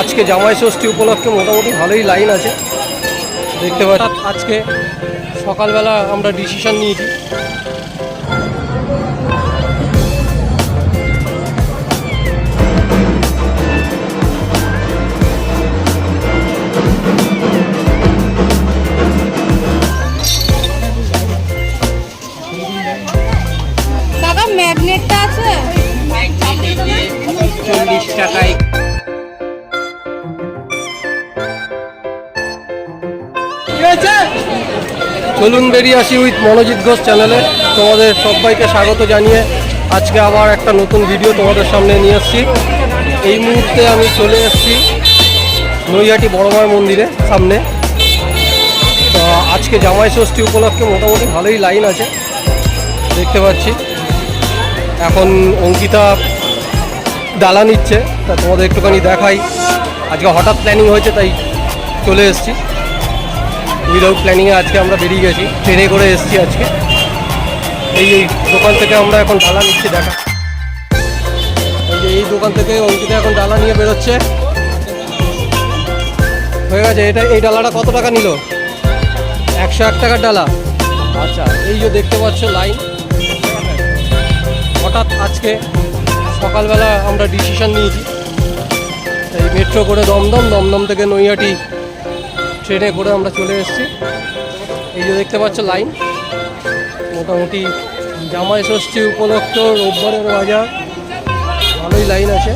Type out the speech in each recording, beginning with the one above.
আজকে জামাই ষষ্ঠী উপলক্ষে মোটামুটি ভালোই লাইন আছে। দেখতে পাচ্ছি। আজকে সকালবেলা আমরা ডিসিশন নিয়েছি। ম্যাগনেটটা আছে? চল্লিশ টাকায় চলুন বেরিয়ে আসি উইথ মনোজিৎ ঘোষ চ্যানেলে। তোমাদের সবাইকে স্বাগত জানিয়ে আজকে আবার একটা নতুন ভিডিও তোমাদের সামনে নিয়ে এসেছি। এই মুহূর্তে আমি চলে এসেছি নৈহাটি বড়মার মন্দিরে সামনে। তো আজকে জামাই ষষ্ঠী উপলক্ষে মোটামুটি ভালোই লাইন আছে, দেখতে পাচ্ছি। এখন অঙ্কিতা ডালা নিচ্ছে, তা তোমাদের একটুখানি দেখাই। আজকে হঠাৎ প্ল্যানিং হয়েছে, তাই চলে এসেছি। উইদাউট প্ল্যানিংয়ে আজকে আমরা বেরিয়ে গেছি। ট্রেনে করে এসেছি আজকে। এই এই দোকান থেকে আমরা এখন ডালা নিচ্ছি, দেখা। এই যে এই দোকান থেকে অঙ্কিতা এখন ডালা নিয়ে বেরোচ্ছে। হয়ে গেছে, এটা, এই ডালাটা কত টাকা নিল? একশো এক টাকার ডালা। আচ্ছা এই যে দেখতে পাচ্ছ লাইন। হঠাৎ আজকে সকালবেলা আমরা ডিসিশন নিয়েছি। এই মেট্রো করে দমদম দমদম থেকে নৈহাটি ট্রেনে করে আমরা চলে এসেছি। এই যে দেখতে পাচ্ছ লাইন। মোটামুটি জামাই ষষ্ঠী উপলক্ষ রোববারের বাজার। ভালোই লাইন আছে।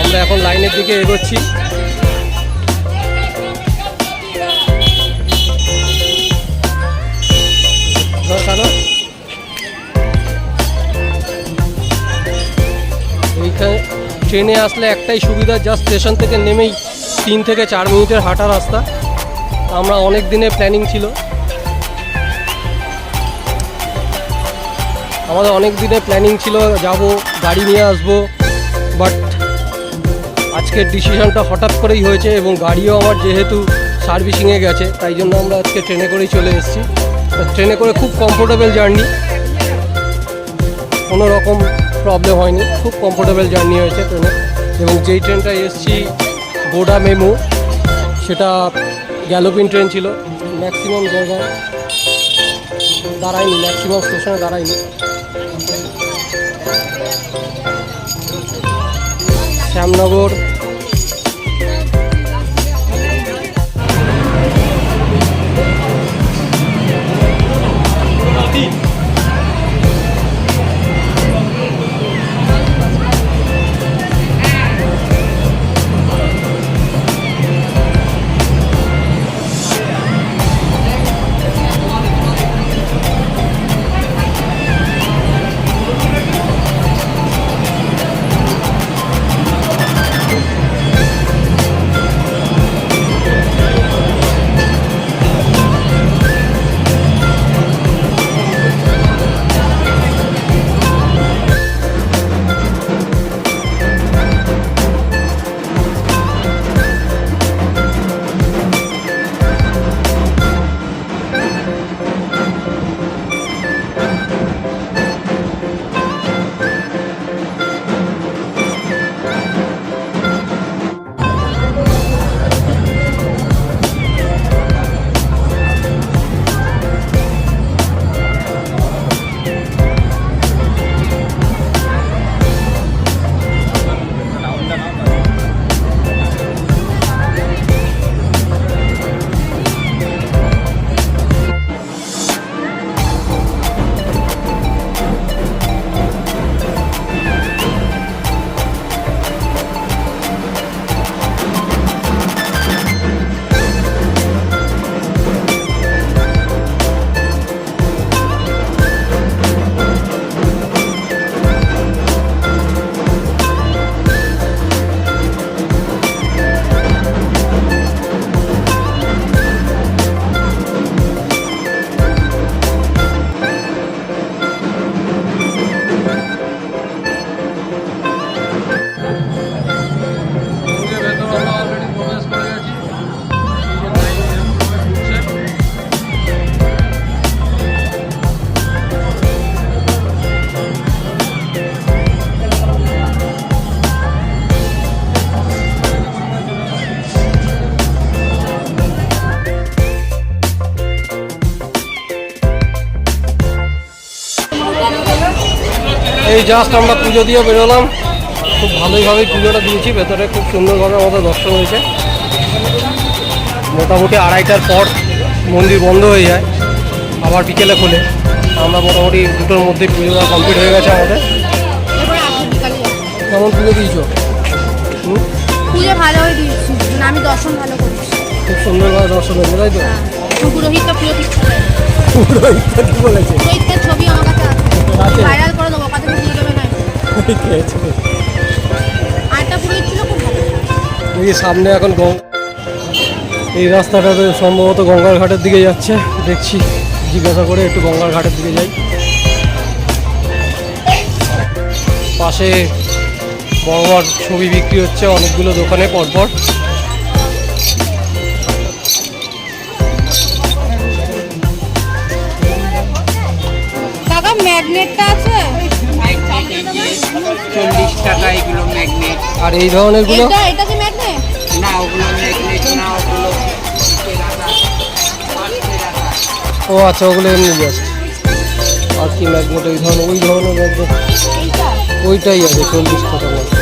আমরা এখন লাইনের দিকে এগোচ্ছি। ট্রেনে আসলে একটাই সুবিধা জাস্ট স্টেশন থেকে নেমেই তিন থেকে চার মিনিটের হাঁটা রাস্তা। আমরা অনেক দিনের প্ল্যানিং ছিল। আমাদের অনেক দিনের প্ল্যানিং ছিল, যাব, গাড়ি নিয়ে আসব বাট আজকের ডিসিশনটা হঠাৎ করেই হয়েছে এবং গাড়িও আমার যেহেতু সার্ভিসিংয়ে গেছে, তাই জন্য আমরা আজকে ট্রেনে করেই চলে এসেছি। ট্রেনে করে খুব কমফোর্টেবল জার্নি কোনো রকম প্রবলেম হয়নি, খুব কমফোর্টেবল জার্নি হয়েছে ট্রেনে। এবং যেই ট্রেনটায় এসেছি গোডা মেমো সেটা গ্যালোপিন ট্রেন ছিল। ম্যাক্সিমাম জায়গায় দাঁড়ায়নি ম্যাক্সিমাম স্টেশনে দাঁড়ায়নি। শ্যামনগর জাস্ট আমরা পুজো দিয়ে বেরোলাম। খুব ভালোইভাবেই পুজোটা দিয়েছি ভেতরে খুব সুন্দরভাবে আমাদের দর্শন হয়েছে। মোটামুটি আড়াইটার পর মন্দির বন্ধ হয়ে যায় আবার বিকেলে খোলে। আমরা মোটামুটি দুটোর মধ্যে পুজোটা কমপ্লিট হয়ে গেছে আমাদের। কেমন পুজো দিয়েছ? পুজো ভালো হয়ে দিয়েছি মানে আমি দর্শন ভালো করেছি খুব সুন্দরভাবে দর্শন হয়েছে তাই তো? হ্যাঁ পুরোহিতটা প্রিয় কি বলেছে? পুরোহিতের ছবি আমার কাছে আছে। আছে? ভাইরাল ছিল খুব ভালো এই সামনে এখন গঙ্গা এই রাস্তাটাতে সম্ভবত গঙ্গার ঘাটের দিকে যাচ্ছে। দেখছি জিজ্ঞাসা করে একটু গঙ্গার ঘাটের দিকে যাই। পাশে বড় বড় ছবি বিক্রি হচ্ছে অনেকগুলো দোকানে পরপর। ম্যাগনেটটা আছে? চল্লিশ টাকা এগুলো ম্যাগনেট আর এই ধরনেরগুলো এটা এটা কি ম্যাগনেট না ওগুলো ম্যাগনেট না ওগুলো ও আচ্ছা ওগুলো এমনি আছে আর কি ম্যাগনেট ওই ধরনের ওই ধরনের ম্যাগনেট ওইটাই আছে চল্লিশ টাকা